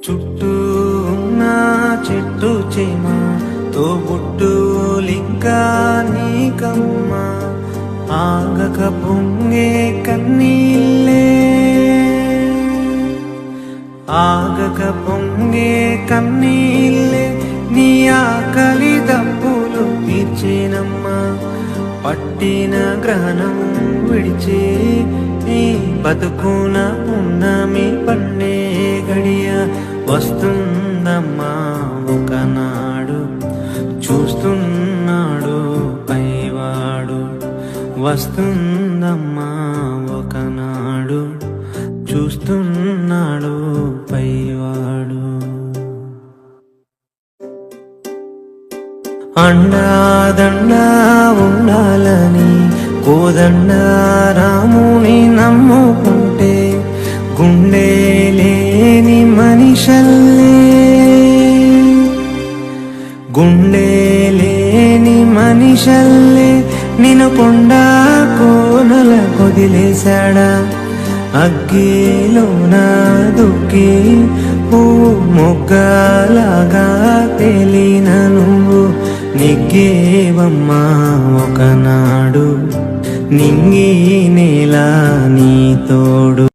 చుట్టూ ఉన్న చెట్టు చేమ తోబుట్టులింకా నీకమ్మ. ఆగక పొంగే కన్నీళ్ళే. ఆగక పొంగే కన్నీళ్ళే నీ ఆకలి దప్పులు తీర్చేనమ్మా. పట్టిన గ్రహణం విడిచే నీ బతుకున ఉన్నమి పండే గడియ వస్తుందమ్మా ఒకనాడు. చూస్తున్నాడు పైవాడు. వస్తుందమ్మా ఒకనాడు. చూస్తున్నాడు పైవాడు. అండాదండా ఉండాలని కోదండ రాముని నమ్ముకుంటే గుండె చల్లే గుండె లేని మనిషల్లే నిన్ను కొండ కోనల కొదిలేశాడా? అగ్గిలోన దుక్కి పూ మొగ్గలాగా తేలిన నువ్వు నిగ్గేవమ్మా ఒకనాడు. నింగి నేల నీ తోడు